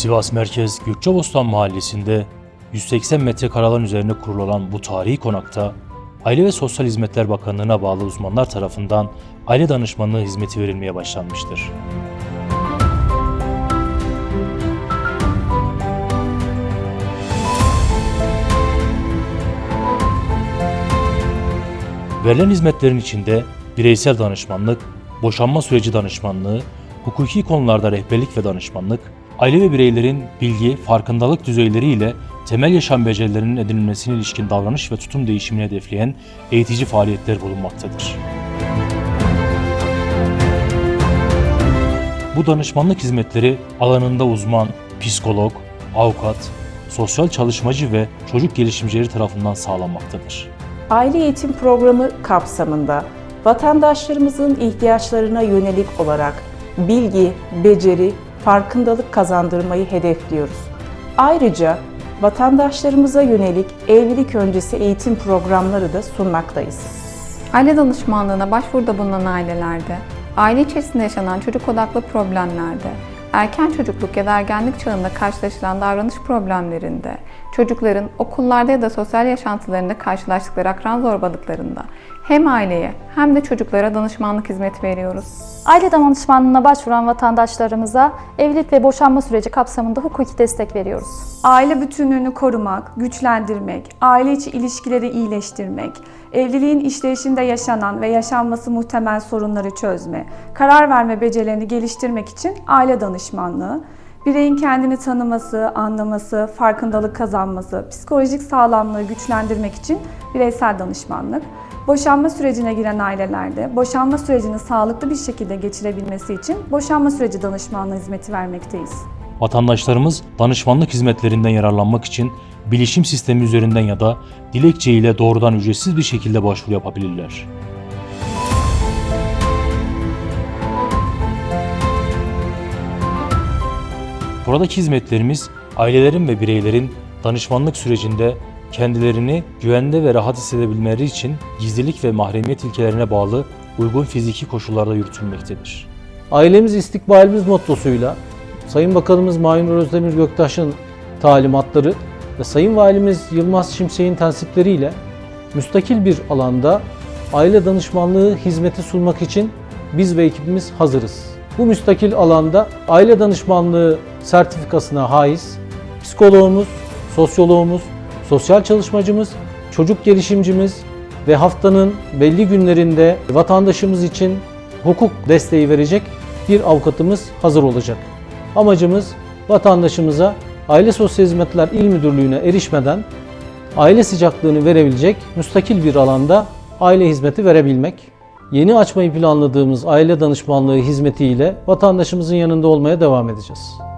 Sivas Merkez Gökçebostan Mahallesi'nde 180 metrekare alan üzerine kurulan bu tarihi konakta Aile ve Sosyal Hizmetler Bakanlığı'na bağlı uzmanlar tarafından aile danışmanlığı hizmeti verilmeye başlanmıştır. Verilen hizmetlerin içinde bireysel danışmanlık, boşanma süreci danışmanlığı, hukuki konularda rehberlik ve danışmanlık, aile ve bireylerin bilgi, farkındalık düzeyleri ile temel yaşam becerilerinin edinilmesine ilişkin davranış ve tutum değişimini hedefleyen eğitici faaliyetler bulunmaktadır. Bu danışmanlık hizmetleri alanında uzman, psikolog, avukat, sosyal çalışmacı ve çocuk gelişimcileri tarafından sağlanmaktadır. Aile eğitim programı kapsamında vatandaşlarımızın ihtiyaçlarına yönelik olarak bilgi, beceri, farkındalık kazandırmayı hedefliyoruz. Ayrıca vatandaşlarımıza yönelik evlilik öncesi eğitim programları da sunmaktayız. Aile danışmanlığına başvuruda bulunan ailelerde, aile içerisinde yaşanan çocuk odaklı problemlerde, erken çocukluk ya da ergenlik çağında karşılaşılan davranış problemlerinde, çocukların okullarda ya da sosyal yaşantılarında karşılaştıkları akran zorbalıklarında hem aileye hem de çocuklara danışmanlık hizmeti veriyoruz. Aile danışmanlığına başvuran vatandaşlarımıza evlilik ve boşanma süreci kapsamında hukuki destek veriyoruz. Aile bütünlüğünü korumak, güçlendirmek, aile içi ilişkileri iyileştirmek, evliliğin işleyişinde yaşanan ve yaşanması muhtemel sorunları çözme, karar verme becerilerini geliştirmek için aile danışmanlığı, bireyin kendini tanıması, anlaması, farkındalık kazanması, psikolojik sağlamlığı güçlendirmek için bireysel danışmanlık, boşanma sürecine giren ailelerde boşanma sürecini sağlıklı bir şekilde geçirebilmesi için boşanma süreci danışmanlığı hizmeti vermekteyiz. Vatandaşlarımız danışmanlık hizmetlerinden yararlanmak için bilişim sistemi üzerinden ya da dilekçe ile doğrudan ücretsiz bir şekilde başvuru yapabilirler. Buradaki hizmetlerimiz ailelerin ve bireylerin danışmanlık sürecinde kendilerini güvende ve rahat hissedebilmeleri için gizlilik ve mahremiyet ilkelerine bağlı uygun fiziki koşullarda yürütülmektedir. Ailemiz istikbalimiz mottosuyla Sayın Bakanımız Mahinur Özdemir Göktaş'ın talimatları ve Sayın Valimiz Yılmaz Şimşek'in tensipleriyle müstakil bir alanda aile danışmanlığı hizmeti sunmak için biz ve ekibimiz hazırız. Bu müstakil alanda aile danışmanlığı sertifikasına haiz psikoloğumuz, sosyoloğumuz, sosyal çalışmacımız, çocuk gelişimcimiz ve haftanın belli günlerinde vatandaşımız için hukuk desteği verecek bir avukatımız hazır olacak. Amacımız vatandaşımıza Aile Sosyal Hizmetler İl Müdürlüğü'ne erişmeden aile sıcaklığını verebilecek müstakil bir alanda aile hizmeti verebilmek. Yeni açmayı planladığımız aile danışmanlığı hizmetiyle vatandaşımızın yanında olmaya devam edeceğiz.